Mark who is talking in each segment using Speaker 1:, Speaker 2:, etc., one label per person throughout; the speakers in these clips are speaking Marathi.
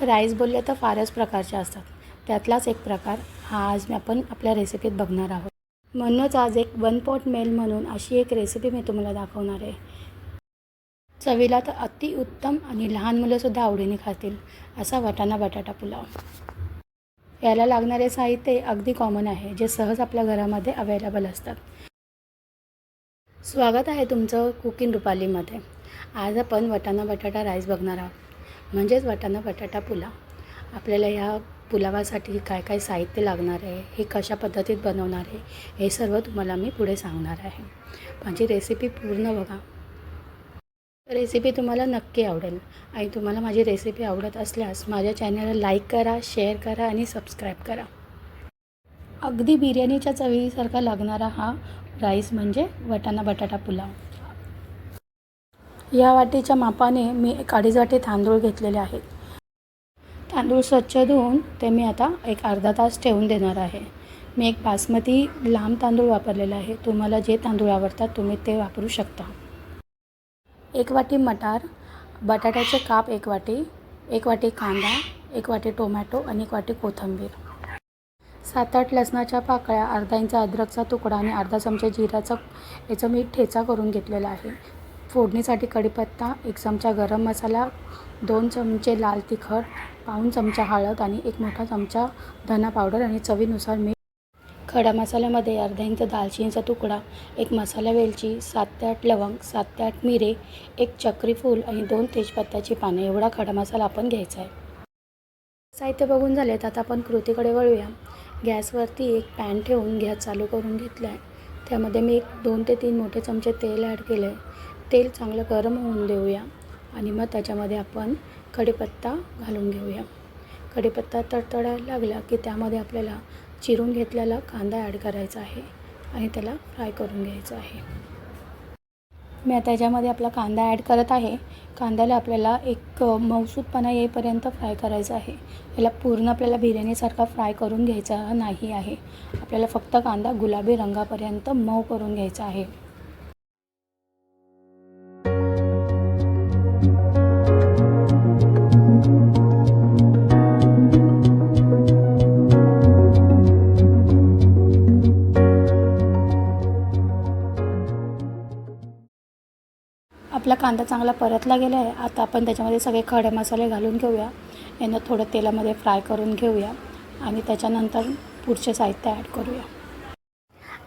Speaker 1: राईस बोलले तर फारच प्रकारचे असतात. त्यातलाच एक प्रकार हा आज मी आपण आपल्या रेसिपीत बघणार आहोत. म्हणूनच आज एक वन पॉट मेल म्हणून अशी एक रेसिपी मी तुम्हाला दाखवणार आहे. चवीला तर अतिउत्तम आणि लहान मुलंसुद्धा आवडीने खातील असा वाटाणा बटाटा पुलाव. याला लागणारे साहित्य अगदी कॉमन आहे जे सहज आपल्या घरामध्ये अवेलेबल असतात. स्वागत आहे तुमचं कुकिंग रुपालीमध्ये. आज आपण वटाणा बटाटा राईस बघणार आहोत. म्हणजेच वाटाणा बटाटा पुलाव. आपल्याला ह्या पुलावासाठी काय काय साहित्य लागणार आहे? हे कशा पद्धतीत बनवणार आहे? हे सर्व तुम्हाला मी पुढे सांगणार आहे. माझी रेसिपी पूर्ण बघा. रेसिपी तुम्हाला नक्की आवडेल. आणि तुम्हाला माझी रेसिपी आवडत असल्यास माझ्या चॅनलला लाईक करा शेअर करा आणि सबस्क्राईब करा. अगदी बिर्याणीच्या चवीसारखा लागणारा हा राईस म्हणजे वटाणा बटाटा पुलाव. या वाटीच्या मापाने मी एक अडीच वाटी तांदूळ घेतलेले आहेत. तांदूळ स्वच्छ धुवून ते मी आता एक अर्धा तास ठेवून देणार आहे. मी एक बासमती लांब तांदूळ वापरलेला आहे. तुम्हाला जे तांदूळ आवडतात तुम्ही ते वापरू शकता. एक वाटी मटार बटाट्याचे काप एक वाटी एक वाटी कांदा एक वाटी टोमॅटो आणि एक वाटी कोथिंबीर. सात आठ लसणाच्या पाकळ्या अर्धा इंच अद्रकचा तुकडा आणि अर्धा चमचा जिराचा याचं मी ठेचा करून घेतलेला आहे. फोडणीसाठी कढीपत्ता एक चमचा गरम मसाला दोन चमचे लाल तिखट पाऊण चमचा हळद आणि एक मोठा चमचा धना पावडर आणि चवीनुसार मीठ. खडा मसाल्यामध्ये अर्धा इंच दालचिनीचा तुकडा एक मसाला वेलची सात ते आठ लवंग सात ते आठ मिरे एक चक्री फूल आणि दोन तेजपत्त्याची पाने. एवढा खडा मसाला आपण घ्यायचा आहे. साहित्य बघून झाले तर आता आपण कृतीकडे वळूया. गॅसवरती एक पॅन ठेवून गॅस चालू करून घेतला आहे त्यामध्ये मी एक दोन ते तीन मोठे चमचे तेल ॲड केले आहे तेल चांगलं गरम होऊन देऊया. आणि मग त्याच्यामध्ये आपण कढीपत्ता घालून घेऊया. कढीपत्ता तडतडायला लागला की त्यामध्ये आपल्याला चिरून घेतलेला कांदा ॲड करायचा आहे आणि त्याला फ्राय करून घ्यायचं आहे. मी आता याच्यामध्ये आपला कांदा ॲड करत आहे. कांद्याला आपल्याला एक मौसूदपणा येईपर्यंत फ्राय करायचा आहे. याला पूर्ण आपल्याला बिर्याणीसारखा फ्राय करून घ्यायचा नाही आहे. आपल्याला फक्त कांदा गुलाबी रंगापर्यंत मऊ करून घ्यायचा आहे. आपला कांदा चांगला परतला गेला आहे आता आपण त्याच्यामध्ये सगळे खडे मसाले घालून घेऊया. यांना थोडं तेलामध्ये फ्राय करून घेऊया आणि त्याच्यानंतर पुढचे साहित्य ॲड करूया.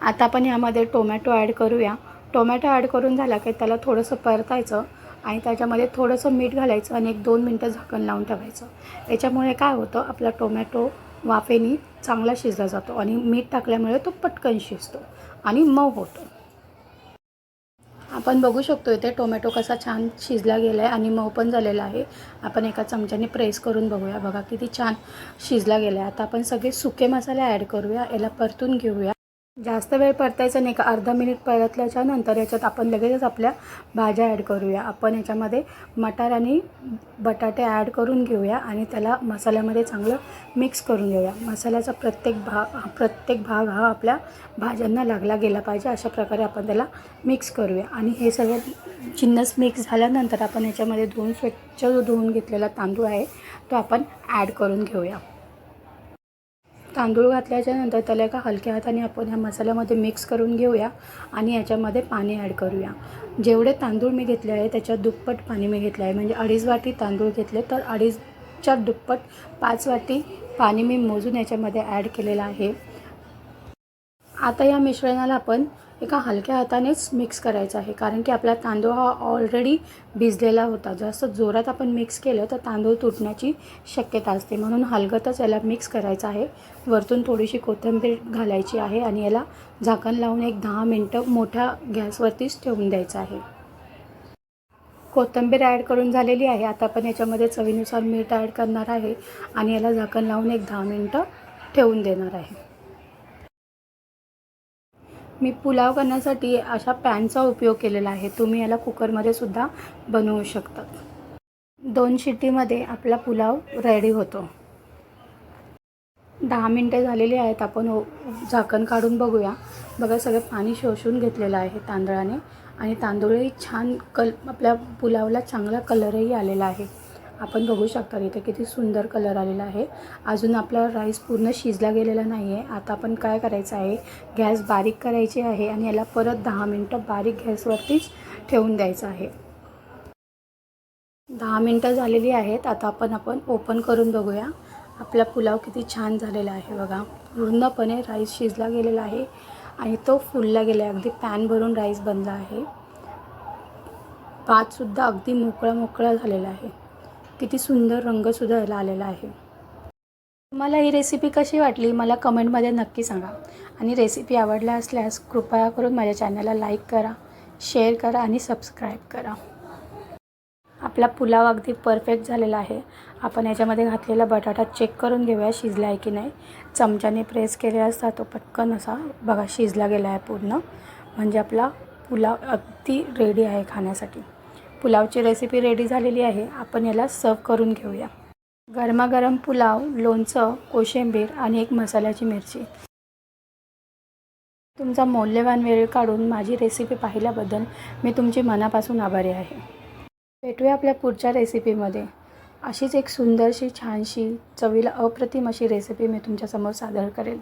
Speaker 1: आता आपण यामध्ये टोमॅटो ॲड करूया. टोमॅटो ॲड करून झाला की त्याला थोडंसं परतायचं आणि त्याच्यामध्ये थोडंसं मीठ घालायचं आणि एक दोन मिनटं झाकण लावून ठेवायचं. याच्यामुळे काय होतं आपला टोमॅटो वाफेनी चांगला शिजला जातो आणि मीठ टाकल्यामुळे तो पटकन शिजतो आणि मऊ होतो. आपण बघू शकतो इथे टोमॅटो कसा छान शिजला गेला आहे आणि मऊ पण झालेला आहे. आपण एका चमच्याने प्रेस करून बघूया. बघा किती छान शिजला गेला आहे आता आपण सगळे सुके मसाले ॲड करूया. याला परतून घेऊया. जास्त वेळ परतायचं नाही का? अर्धा मिनिट परतल्याच्या नंतर याच्यात आपण लगेचच आपल्या भाज्या ॲड करूया. आपण याच्यामध्ये मटार आणि बटाटे ॲड करून घेऊया आणि त्याला मसाल्यामध्ये चांगलं मिक्स करून घेऊया. मसाल्याचा प्रत्येक भाग प्रत्येक भाग हा आपल्या भाज्यांना लागला गेला पाहिजे. अशा प्रकारे आपण त्याला मिक्स करूया. आणि हे सगळं जिन्नस मिक्स झाल्यानंतर आपण याच्यामध्ये धुवून स्वच्छ जो धुवून घेतलेला तांदूळ आहे तो आपण ॲड करून घेऊया. तांदूळ घातल्याच्यानंतर त्याला एका हलक्या हाताने आपण ह्या मसाल्यामध्ये मिक्स करून घेऊया आणि याच्यामध्ये पाणी ॲड करूया. जेवढे तांदूळ मी घेतले आहे त्याच्यात दुप्पट पाणी मी घेतलं आहे. म्हणजे अडीच वाटी तांदूळ घेतले तर अडीचच्या दुप्पट पाच वाटी पाणी मी मोजून याच्यामध्ये ॲड केलेलं आहे. आता या मिश्रणाला आपण एका हलक्या हातानेच मिक्स करायचं आहे. कारण की आपला तांदूळ हा ऑलरेडी भिजलेला होता. जास्त जोरात आपण मिक्स केलं तर तांदूळ तुटण्याची शक्यता असते. म्हणून हलगतच याला मिक्स करायचं आहे. वरतून थोडीशी कोथिंबीर घालायची आहे आणि याला झाकण लावून एक दहा मिनटं मोठ्या गॅसवरतीच ठेवून द्यायचं आहे. कोथिंबीर ॲड करून झालेली आहे. आता आपण याच्यामध्ये चवीनुसार मीठ ॲड करणार आहे आणि याला झाकण लावून एक दहा मिनटं ठेवून देणार आहे. मी पुलाव करण्यासाठी अशा पॅनचा उपयोग केलेला आहे. तुम्ही याला कुकरमध्ये सुद्धा बनवू शकतात दोन शिट्टीमध्ये आपला पुलाव रेडी होतो. दहा मिनटे झालेली आहेत. आपण ओ झाकण काढून बघूया. बघा सगळं पाणी शोषून घेतलेलं आहे तांदळाने. आणि तांदूळही छान कल आपल्या पुलावला चांगला कलरही आलेला आहे. आपण बघू शकता इथे किती सुंदर कलर आलेला आहे. अजून आपला राईस पूर्ण शिजला गेलेला नाही आहे आता आपण काय करायचं आहे? गॅस बारीक करायची आहे आणि याला परत दहा मिनटं बारीक गॅसवरतीच ठेवून द्यायचं आहे. दहा मिनटं झालेली आहेत. आता आपण आपण ओपन करून बघूया. आपला पुलाव किती छान झालेला आहे बघा. पूर्णपणे राईस शिजला गेलेला आहे आणि तो फुलला गेला आहे. अगदी पॅन भरून राईस बनला आहे. भातसुद्धा अगदी मोकळा मोकळा झालेला आहे. किती सुंदर रंगसुद्धा याला आलेला आहे. तुम्हाला ही रेसिपी कशी वाटली? मला कमेंटमध्ये नक्की सांगा. आणि रेसिपी आवडल्या असल्यास कृपया करून माझ्या चॅनलला लाईक करा शेअर करा आणि सबस्क्राईब करा. आपला पुलाव अगदी परफेक्ट झालेला आहे. आपण याच्यामध्ये घातलेला बटाटा चेक करून घेऊया शिजला आहे की नाही. चमच्याने प्रेस केले असता तो पटकन असा बघा शिजला गेला आहे पूर्ण. म्हणजे आपला पुलाव अगदी रेडी आहे खाण्यासाठी. पुलावची रेसिपी रेडी झालेली आहे. आपण याला सर्व करून घेऊया. गरमागरम पुलाव लोणचं कोशिंबीर आणि एक मसाल्याची मिरची. तुमचा मौल्यवान वेळ काढून माझी रेसिपी पाहिल्याबद्दल मी तुमची मनापासून आभारी आहे. भेटूया आपल्या पुढच्या रेसिपीमध्ये अशीच एक सुंदरशी छानशी चवीला अप्रतिम अशी रेसिपी मी तुमच्यासमोर सादर करेल.